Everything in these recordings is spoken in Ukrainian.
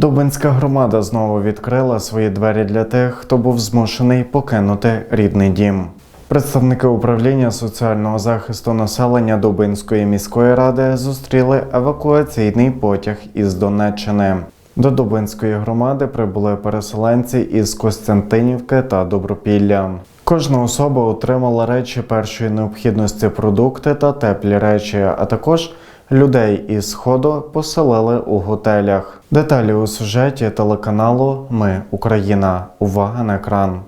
Дубинська громада знову відкрила свої двері для тих, хто був змушений покинути рідний дім. Представники управління соціального захисту населення Дубинської міської ради зустріли евакуаційний потяг із Донеччини. До Дубинської громади прибули переселенці із Костянтинівки та Добропілля. Кожна особа отримала речі першої необхідності, продукти та теплі речі, а також людей із сходу поселили у готелях. Деталі у сюжеті телеканалу Ми Україна. Увага на екран.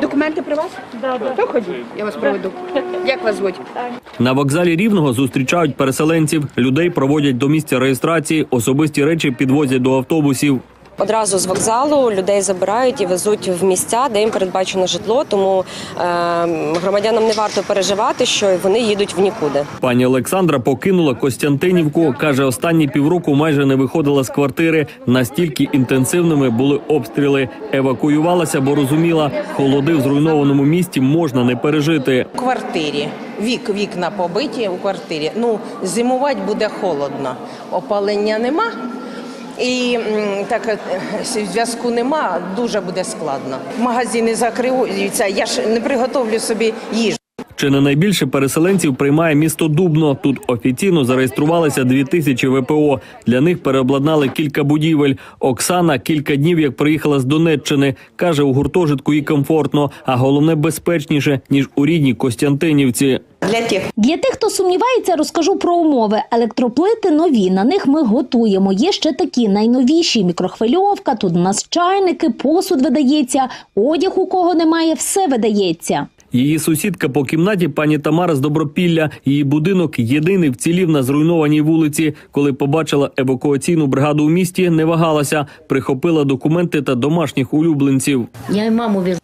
Документи при вас? Да, да. То ходіть, я вас проведу. Як вас звуть? На вокзалі Рівного зустрічають переселенців. Людей проводять до місця реєстрації, особисті речі підвозять до автобусів. Одразу з вокзалу людей забирають і везуть в місця, де їм передбачено житло. Тому е, громадянам не варто переживати, що вони їдуть в нікуди. Пані Олександра покинула Костянтинівку. каже, останні півроку майже не виходила з квартири. Настільки інтенсивними були обстріли. Евакуювалася, бо розуміла, холоди в зруйнованому місті можна не пережити. У квартирі. Вік, вікна побиті у квартирі. Ну, зимувати буде холодно. Опалення нема. І так е, зв'язку нема, дуже буде складно. Магазини закриються. Я ж не приготовлю собі їжу. Чи не найбільше переселенців приймає місто Дубно? Тут офіційно зареєструвалися дві тисячі ВПО. Для них переобладнали кілька будівель. Оксана кілька днів як приїхала з Донеччини. каже, у гуртожитку їй комфортно, а головне безпечніше ніж у рідній Костянтинівці. Для тих, Для тих, хто сумнівається, розкажу про умови. Електроплити нові. На них ми готуємо. Є ще такі найновіші мікрохвильовка. Тут у нас чайники, посуд видається, одяг у кого немає, все видається. Її сусідка по кімнаті пані Тамара з Добропілля. Її будинок єдиний вцілів на зруйнованій вулиці. Коли побачила евакуаційну бригаду у місті, не вагалася, прихопила документи та домашніх улюбленців. Я й маму вез.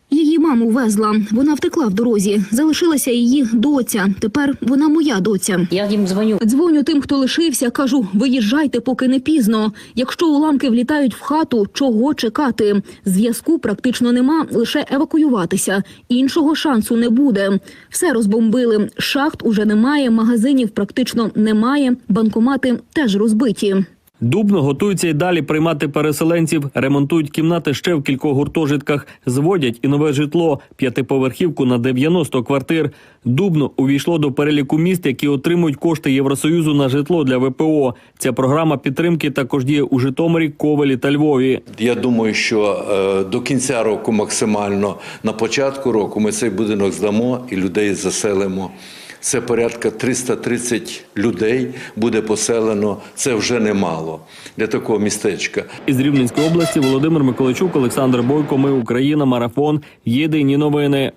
Маму везла. Вона втекла в дорозі. Залишилася її доця. Тепер вона моя доця. Я їм дзвоню. Дзвоню тим, хто лишився. Кажу: виїжджайте, поки не пізно. Якщо уламки влітають в хату, чого чекати? Зв'язку практично нема, лише евакуюватися. Іншого шансу не буде. Все розбомбили. Шахт уже немає, магазинів практично немає. Банкомати теж розбиті. Дубно готуються й далі приймати переселенців, ремонтують кімнати ще в кількох гуртожитках, зводять і нове житло, п'ятиповерхівку на 90 квартир. Дубно увійшло до переліку міст, які отримують кошти Євросоюзу на житло для ВПО. Ця програма підтримки також діє у Житомирі, Ковелі та Львові. Я думаю, що е, до кінця року максимально на початку року ми цей будинок здамо і людей заселимо. Це порядка 330 людей буде поселено. Це вже немало для такого містечка. Із Рівненської області Володимир Миколайчук, Олександр Бойко. Ми Україна. Марафон. Єдині новини.